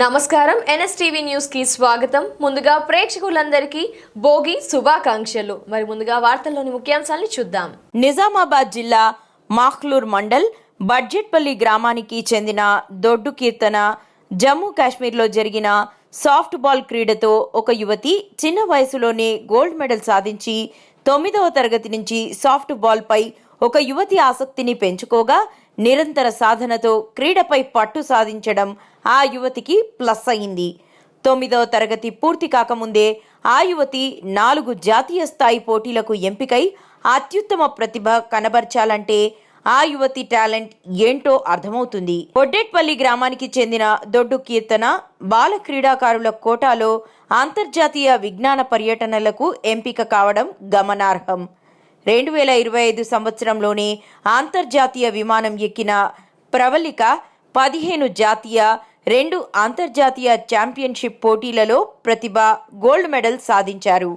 నమస్కారం. ఎన్ఎస్టీవీ న్యూస్కి స్వాగతం. ముందుగా ప్రేక్షకులందరికీ భోగి శుభాకాంక్షలు. మరి ముందుగా వార్తల్లోని ముఖ్యాంశాలను చూద్దాం. నిజామాబాద్ జిల్లా మాఖ్లూర్ మండల్ బడ్జెట్పల్లి గ్రామానికి చెందిన దొడ్డు కీర్తన జమ్మూ కాశ్మీర్లో జరిగిన సాఫ్ట్ బాల్ క్రీడతో ఒక యువతి చిన్న వయసులోనే గోల్డ్ మెడల్ సాధించి తొమ్మిదవ తరగతి నుంచి సాఫ్ట్ బాల్ పై ఒక యువతి ఆసక్తిని పెంచుకోగా నిరంతర సాధనతో క్రీడపై పట్టు సాధించడం ఆ యువతికి ప్లస్ అయింది. తొమ్మిదవ తరగతి పూర్తి కాకముందే ఆ యువతి నాలుగు జాతీయ స్థాయి పోటీలకు ఎంపికై అత్యుత్తమ ప్రతిభ కనబర్చాలంటే ఆ యువతి టాలెంట్ ఏంటో అర్థమవుతుంది. ఒడ్డెట్పల్లి గ్రామానికి చెందిన దొడ్డు కీర్తన బాల క్రీడాకారుల కోటాలో అంతర్జాతీయ విజ్ఞాన పర్యటనలకు ఎంపిక కావడం గమనార్హం. రెండు వేల ఇరవై ఐదు సంవత్సరంలోనే అంతర్జాతీయ విమానం ఎక్కిన ప్రవళిక పదిహేను జాతీయ రెండు అంతర్జాతీయ ఛాంపియన్షిప్ పోటీలలో ప్రతిభ గోల్డ్ మెడల్ సాధించారు.